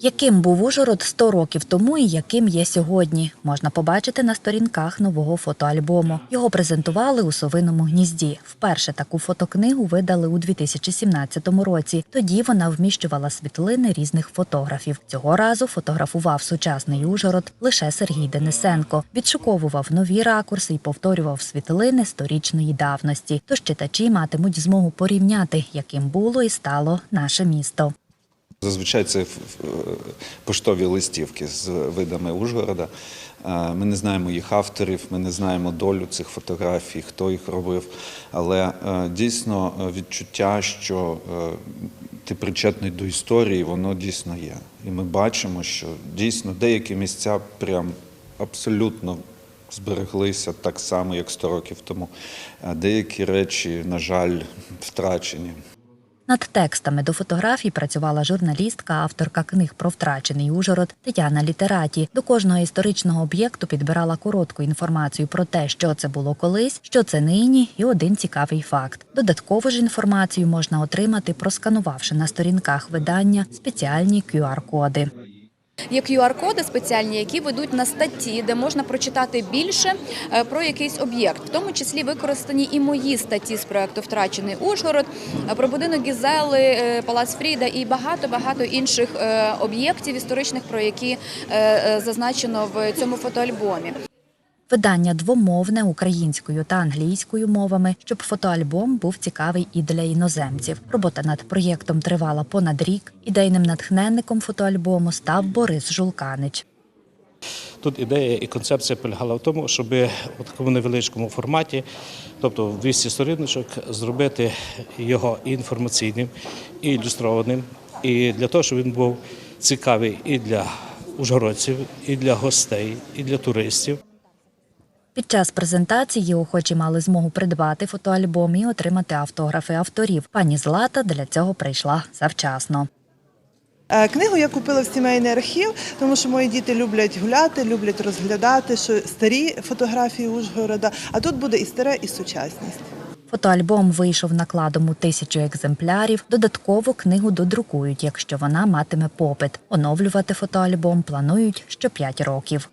Яким був Ужгород 100 років тому і яким є сьогодні, можна побачити на сторінках нового фотоальбому. Його презентували у Совиному гнізді. Вперше таку фотокнигу видали у 2017 році. Тоді вона вміщувала світлини різних фотографів. Цього разу фотографував сучасний Ужгород лише Сергій Денисенко. Відшуковував нові ракурси і повторював світлини сторічної давності. Тож читачі матимуть змогу порівняти, яким було і стало наше місто. Зазвичай це поштові листівки з видами Ужгорода. Е, Ми не знаємо їх авторів, ми не знаємо долю цих фотографій, хто їх робив. Але е, дійсно е, відчуття, що ти причетний до історії, воно дійсно є. І ми бачимо, що дійсно деякі місця прям абсолютно збереглися так само, як 100 років тому. А деякі речі, на жаль, втрачені. Над текстами до фотографій працювала журналістка, авторка книг про втрачений Ужгород Тетяна Літераті. До кожного історичного об'єкту підбирала коротку інформацію про те, що це було колись, що це нині, і один цікавий факт. Додаткову ж інформацію можна отримати, просканувавши на сторінках видання спеціальні QR-коди. Є QR-коди спеціальні, які ведуть на статті, де можна прочитати більше е, про якийсь об'єкт. В тому числі використані і мої статті з проекту Втрачений Ужгород, е, про будинок Гізели, е, Палац Фріда і багато багато інших об'єктів історичних, про які зазначено в цьому фотоальбомі. Видання двомовне українською та англійською мовами, щоб фотоальбом був цікавий і для іноземців. Робота над проєктом тривала понад рік. Ідейним натхненником фотоальбому став Борис Жулканич. Тут ідея і концепція полягала в тому, щоб у такому невеличкому форматі, тобто в 200 сторіночок, зробити його і інформаційним, і ілюстрованим, і для того, щоб він був цікавий і для ужгородців, і для гостей, і для туристів. Під час презентації охочі мали змогу придбати фотоальбом і отримати автографи авторів. Пані Злата для цього прийшла завчасно. Е, Книгу я купила в сімейний архів, тому що мої діти люблять гуляти, люблять розглядати що старі фотографії Ужгорода. А тут буде і старе, і сучасність. Фотоальбом вийшов накладом у тисячу екземплярів. Додатково книгу додрукують, якщо вона матиме попит. Оновлювати фотоальбом планують що 5 років.